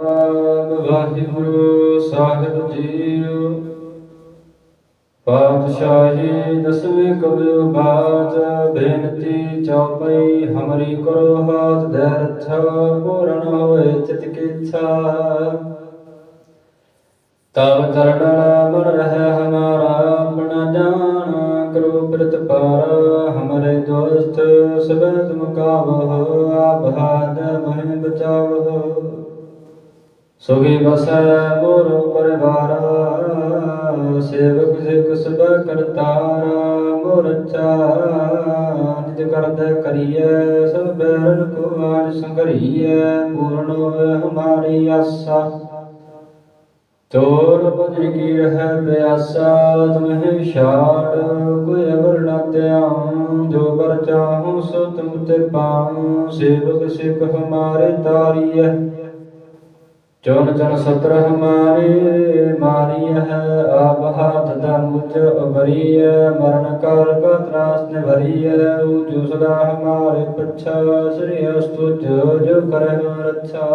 ਵਾਹਿਗੁਰੂ ਸਾਹਿਬ JIO ਪਾਤਸ਼ਾਹੀ ਦਸਵੇਂ ਕਬਿਓ ਬਾਚ, ਬੇਨਤੀ ਚੌਪਈ ਹਮਰੀ ਕਰੋ ਹਾਥ ਦੇ ਪੂਰਨ ਹੋਏ ਚਿਤ ਕੀ ਤਬ ਚਰਨ ਮਨ ਰਹਿ ਹਮਾਰਾ, ਆਪਣਾ ਜਾਣ ਕਰੋ ਪ੍ਰਤ ਪਾਰ। ਹਮਰੇ ਦੋਸਤ, ਸਬੈ ਤੁਮ ਕਾਵਹ ਮਹਿ ਬਚਾਵਹ ਸੁਖੀ ਬਸੈ ਮੋਰ ਪਰਿਵਾਰ ਸੇਵਕ ਸਿਖ ਸਭ ਕਰਤਾਰ, ਮੋਰ ਅੱਛਾ ਨਿਜ ਕਰਦ ਕਰੀਐ, ਸਭ ਬੈਰਨ ਕੋ ਆਜ ਸੰਗਰੀਐ ਪੂਰਨ ਹੋਏ ਹਮਾਰੀ ਆਸਾ। ਤੋਰ ਭਜਨ ਕੀ ਰਹਿ ਪਿਆਸਾ ਤੁਮਹਿ ਛਾੜ, ਕੋਈ ਅਵਰ ਨਾ ਧਿਆਉ, ਜੋ ਬਰ ਚਾਹੂੰ ਸੋ ਤੁਮ ਤੇ ਪਾਉ, ਸੇਵਕ ਸਿਖ ਹਮਾਰੇ ਤਾਰੀਐ। ਚੋਨ ਚਨ ਸਤਰ ਹਮਾਰੇ ਮਾਰੀ ਹੈ ਆਪ ਹਾਥ ਦਾ ਮੁਝ ਉਬਰੀਐ ਮਰਨ ਕਾਲ ਕਾ ਤਰਾਸ ਨੇ ਭਰੀਐ ਊ ਜੋ ਸਦਾ ਹਮਾਰੇ ਪਛਾ, ਸ੍ਰੀ ਅਸਤੁ ਜੋ ਜੋ ਕਰਹਿ ਰੱਛਾ।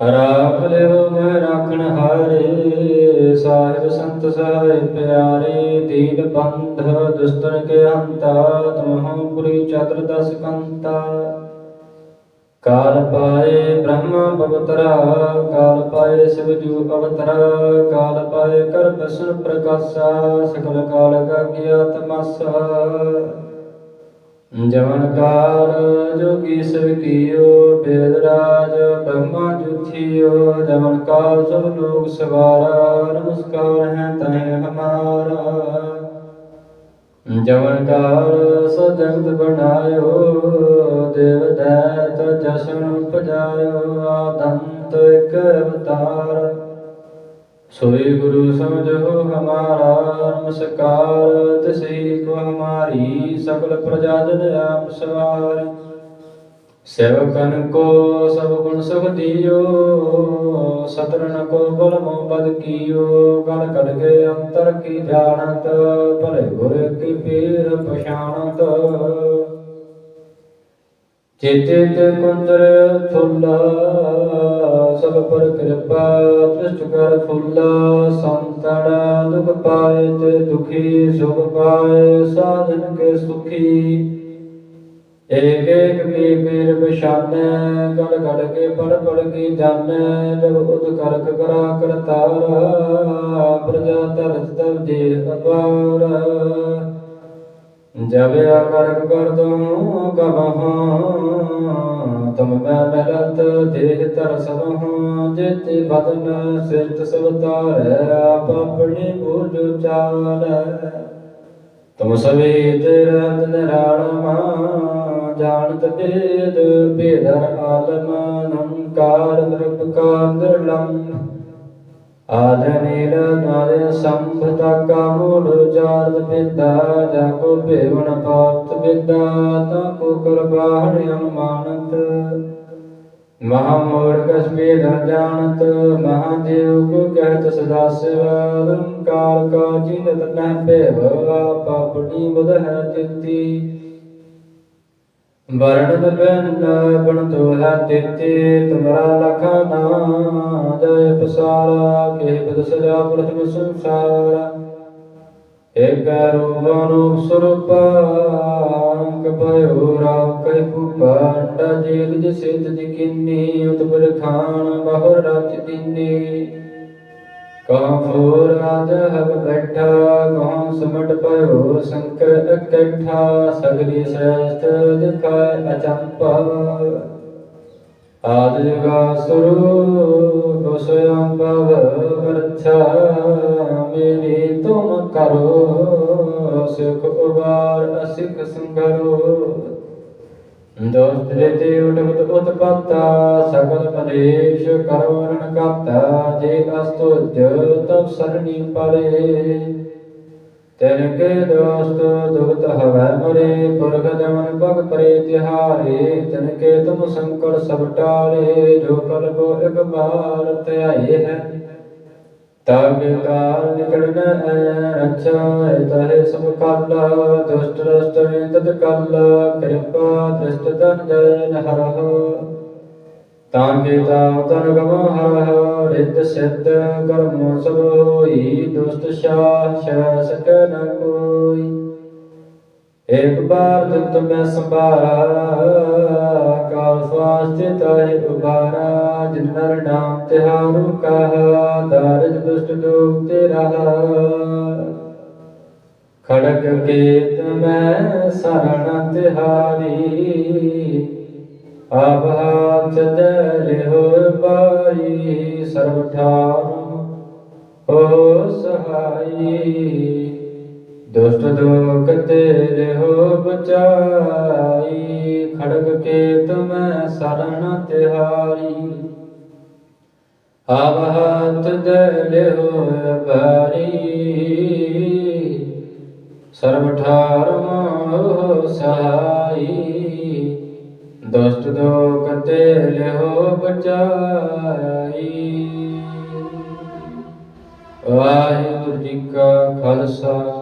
ਰਾਖ ਲਿਓ ਮੈਂ ਰਾਖਣ ਹਾਰੇ, ਸਾਹਿਬ ਸੰਤ ਸਹਾਇ ਪਿਆਰੇ, ਦੀਨ ਬੰਧ ਦੁਸਤਨ ਕੇ ਹੰਤਾ ਤੁਮਹੁ ਪੁਰੀ ਚਤੁਰ ਦਸ ਕੰਤਾ। ਕਾਲ ਪਾਏ ਬ੍ਰਹਮ ਪਵਤਰਾ, ਕਾਲ ਪਾਏ ਸਿਵ ਜੂ ਅਵਤਰਾ, ਕਾਲ ਪਾਏ ਕਰ ਬਸਨ ਪ੍ਰਕਾਸ਼ਾ, ਸਕਲ ਕਾਲ ਕਾ ਗਿਆਤ ਮਾਸਾ। ਜਵਨ ਕਾਲ ਜੋਗੀ ਸਭ ਕੀਓ, ਬੇਦ ਰਾਜ ਬ੍ਰਹਮਾ ਜੁਥਿਓ, ਜਵਨ ਕਾਲ ਸਭ ਲੋਕ ਸਵਾਰਾ, ਨਮਸਕਾਰ ਹੈ ਤੈ ਹਮਾਰਾ। ਜਵਨ ਕਾਲ ਸੋ ਜਗਤ ਬਣਾਇਓ ਜਸ਼ਨ ਉਪਜਾਇਓ ਆਦੰਤ ਇਕ ਅਵਤਾਰ। ਸੋਈ ਗੁਰੂ ਸਮਝੋ ਹਮਾਰਾ ਨਮਸਕਾਰ, ਤਸੀ ਕੋ ਹਮਾਰੀ ਸਕਲ ਪ੍ਰਜਾ ਜਨ ਆਪ ਸਵਾਰ। ਸੇਵਕਨ ਕੋ ਸਭ ਗੁਣ ਸੁਖ ਦਿਓ ਸਤਰਨ ਕੋ ਬਲ ਮੋ ਬਦ ਕੀਓ। ਗਲ ਕਰ ਕੇ ਅੰਤਰ ਕੀ ਜਾਣਤ, ਭਲੇ ਗੁਰ ਕੀ ਪੀਰ ਪਛਾਣਤ। ਚੇਤੇ ਕੁੰਦਰ ਫੁੱਲਾ, ਸਭ ਪਰ ਕਿਰਪਾ, ਦ੍ਰਿਸ਼ਟ ਕਰ ਫੁੱਲਾ ਸੰਤੜਾ ਦੁਖ ਪਾਏ ਤੇ ਦੁਖੀ, ਸੁਖ ਪਾਏ, ਸਾਧਨ ਕੇ ਸੁਖੀ। ਏਕ ਏਕ ਕੀ ਪੀਰ ਪਛਾਨੈ ਗੜ ਗੜ ਕੇ ਪੜ ਪੜ ਕੇ ਜਾਣੈ, ਜਬ ਉਦ ਕਰਕ ਕਰਾ ਕਰਤਾਰਾ, ਪ੍ਰਜਾ ਧਰਤ ਤਬ ਜੇ ਅਪਾਰ। ਜਬ ਆਕਰਕ ਕਰ ਦੂੰ ਕਬਹਾਂ, ਤੁਮ ਮੈਂ ਮਿਲਤ ਦੇਹ ਤਰ ਸਭਹਾਂ ਜਿਤ ਬਦਨ ਸਿਰਤ ਸਭ ਤਾਰੈ ਆਪ ਆਪਣੀ ਬੁਝ ਚਾਲੈ। ਤੁਮ ਸਵੇ ਤੇਰਤ ਨਿਰਾਲਮਾ, ਜਾਣਤ ਭੇਦ, ਭੇਦਰ ਆਲਮ ਨੰਕਾਰ ਨਿਰਪਕਾਰ ਨਿਰਲੰਭ ਆਦ ਨਾਦ ਸੰਭਤਾ ਕਾ ਜਾਰਦ ਬਿੰਦਾ ਜਾ ਭੇਵਨ ਪਾਤ ਬਿੰਦਾ ਤਾ ਕਰਬਾਹਣ ਅਨੁਮਾਨਤ। ਮਹਾ ਮੋੜ ਕਸ ਭੇਦ ਜਾਣਤ ਮਹਾਦੇਵ ਕੋ ਕਹਿਤ ਸਦਾ ਸਿਵ ਕਾਲ ਕਾ ਜਿਨਤ ਨਹਿ ਭੇਵ, ਆਪ ਬੁਧ ਹੈ ਤਿਤੀ। ਵਰਣ ਬੈਨ ਬਣ ਤੋ ਹੈ ਤਿਤੇ, ਤੁਮਰਾ ਲਖਨਾ ਜੈ ਪਸਾਰਾ, ਕੇ ਬਦ ਸਜਾ ਪ੍ਰਥਮ ਸੰਸਾਰ। ਏਕ ਰੂਪ ਅਨੂਪ ਸਰੂਪ, ਅੰਕ ਭਇਓ ਰਾਮ ਕੈ ਭੂਪਾਂਡ ਜੇਲ ਜਿਸੇ ਤਜ ਕਿੰਨੀ, ਉਤਪਰ ਖਾਨ, ਬਹੁਰ ਰਚ ਦਿਨੀ ਕਹਾਂ ਫੋਰ ਰਾਜ ਹਬ ਬੈਠਾ ਕਹਾਂ ਸਮਟ ਪਇਓ ਸੰਕਰ ਇਕੱਠਾ, ਸਗਲੀ ਸ੍ਰੇਸ਼ਟ ਦਿਖਾਇ ਅਚੰਪਾ। ਆਦ ਜੁਗਾ ਸੁਰੂ ਸੋਯੰ ਭਵ ਵਰਛਾ ਮੇਰੀ ਤੁਮ ਕਰੋ, ਸੁਖ ਉਬਾਰ ਅਸਿਖ ਸੰਗਰੋ ਦੋਸਤ ਦੇ ਤੇ ਉਡਮਤ ਉਤਪਾਤਾ ਸਗਲ ਮਲੇਸ਼ ਕਰਵਰਨ ਕਾਤਾ ਜੇ ਅਸਤੁਜ ਤਬ ਸਰਣੀ ਪਰੇ ਤੈਨ ਕੇ ਦੋਸਤ ਦੁਗਤ ਹਵੈ ਮਰੇ ਪੁਰਖ ਜਮਨ ਪਗ ਪਰੇ ਤਿਹਾਰੇ ਤਨ ਕੇ ਤੁਮ ਸੰਕਟ ਸਭ ਟਾਰੇ ਜੋ ਕਲ ਕੋ ਇਕ ਬਾਰ ਧਿਆਏ ਹੈ। ਤਬ ਕਾਲ ਨਿਕੜਨ ਐ ਰੱਛਾ ਤਹਿ ਸਭ ਕਾਲਾ ਦੁਸ਼ਟ ਰਸਤ ਤਦ ਕਾਲਾ ਕਿਰਪਾ ਦ੍ਰਿਸ਼ਟ ਤਨ ਜੈ ਹਰਹ ਤਾਂ ਕੇ ਤਾਮ ਤਨ ਗਮ ਹਰ ਰਿੱਧ ਸਿੱਧ ਕਰਮ ਸਭ ਹੋਈ ਦੁਸਤ ਸ਼ਾਹ ਸ਼ੈ ਨ ਕੋਈ ਇੱਕ ਬਾਰ ਦਿੱਤ ਮੈਂ ਸੰਭਾਰਾ ਕਾਲ ਸਵਾਸਤੇ ਤਾਹਿ ਉਬਾਰਾ ਜਿਨ ਨਰ ਨਾਮ ਤਿਹਾਰੂ ਕਹਾ ਦਾਰਜ ਦੁਸ਼ਟ ਦੁਖ ਤੇ ਰਹਾ ਖੜਕ ਕੇਤ ਮੈਂ ਸਰਣ ਤਿਹਾਰੀ ਆਪ ਹਾਥ ਦੇ ਪਾਈ ਸਰਬ ਠਾਰ ਹੋ ਸਹਾਈ ਦੁਸ਼ਟ ਦੁਖ ਤੇਰੇ ਹੋ ਬਚਾਈ, ਖੜਕ ਕੇ ਤੁਮੈ ਸਰਣ ਤਿਹਾਰੀ। ਆਵ ਹੱਥ ਦੇ ਲਿਓ ਬਾਰੀ ਸਰਬ ਠਾਰ ਮੋਹ ਸਹਾਈ। ਦੁਸ਼ਟ ਦੁਖ ਤੇ ਲਿਓ ਬਚਾਈ। ਵਾਹਿਗੁਰੂ ਜੀ ਕਾ ਖਾਲਸਾ।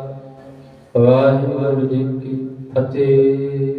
ਵਾਹਿਗੁਰੂ ਜੀ ਕੀ ਫਤਿਹ।